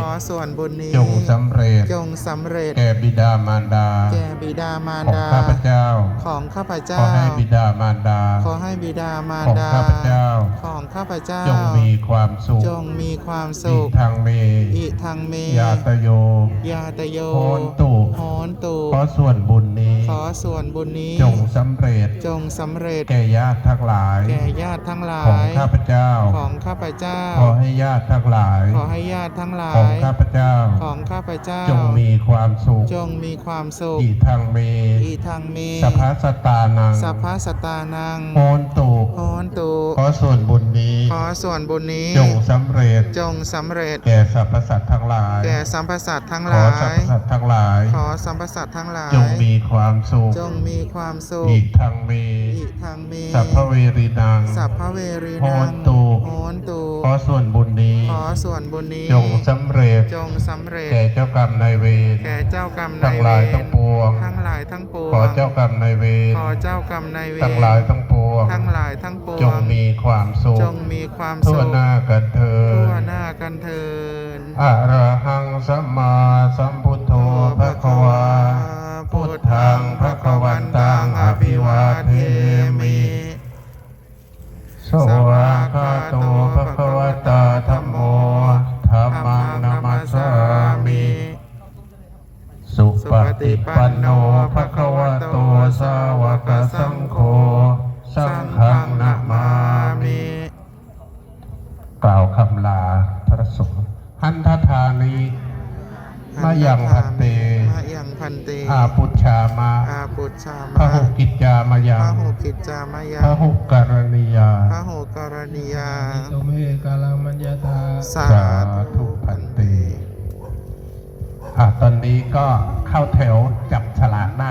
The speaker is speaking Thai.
ขอส่วนบุญนี้จงสำเร็จจงสำเร็จ แก่บิดามารดา แก่บิดามารของดา ข้าพเจ้า ของข้าพขเจ้า อให้บิดามารดา ขอให้บิดามารของดาข้าพเจ้า ของข้าพเจ้า จงมีความสุขจงมีความอีสุขทางเมอิทังเมยาตโย ยาตโยโหนตุ โหนตุ ขอส่วนบุญนี้ ขอส่วนบุญนี้ จงสำเร็จ จงสำเร็จ แก่ญาติทั้งหลาย แก่ญาติทั้งหลาของย ข้าพเจ้า ของข้าพเจ้า ขอให้ญาติทั้งหลาย ขอให้ญาติทั้งหลาของย ข้าพเจ้า ของข้าพเจ้า จงมีความสุขจงมีความสุข อีทางเมอีทางเมสภาสตานังสัพพะสตานังโหนตุโหนตุข อส่วนบุญนี้ ขอส่วนบุญนี้ จงสำเร็จ จงสำเร็จ แก่สรรพสัตว์ทั้งหลาย แก่สัมพสัตว์ทั้งหขอลาสรรพยสัตว์ทั้งหลาย ขอสัมพสัตว์ทั้งหลาย จงมีความสุข จงมีความสุข อีกทางเมอิทังเมสัพพเวรีนังสัพพะเวรีโหนันงตุโหนตุ ขอส่วนบุญนี้ ขอส่วนบุญนี้ จงสำเร็จ จงสำเร็จ แก่เจ้ากรรมนายเวร แก่เจ้ากรรมทั้นางยหเวลายรทั้งปวง ทั้งหลายทั้งปวง ขอเจ้ากรรมนายเวร ขอเจ้ากรรมนายเวร ทั้งหลายทั้งปวง ทั้งหลายทั้งปวง จงมีความสุข จงมีความทั่สุวขหน้ากันเถิทั่วดหน้ากันเทินอะระหังสัมมาสัมพุทโธภะคะวาพุทธังภะคะวันตังอภิวาเทมิ ปฏิปันโนภะคะวะโตสาวกสังโฆสังฆังนามามิกล่าวคำลาพระสงฆ์หันทธานิมายังพันเตมายังพันเต อาปุชฌามาอาปุชฌาพระมาหุกิจจามายัพระงหูกิจจามายาพระหุกรณียาพระหูกรณียาโตเมกาลังมัญญาตาสาสาธุพันเต อะ ตอนนี้ก็เข้าแถวจับฉลากได้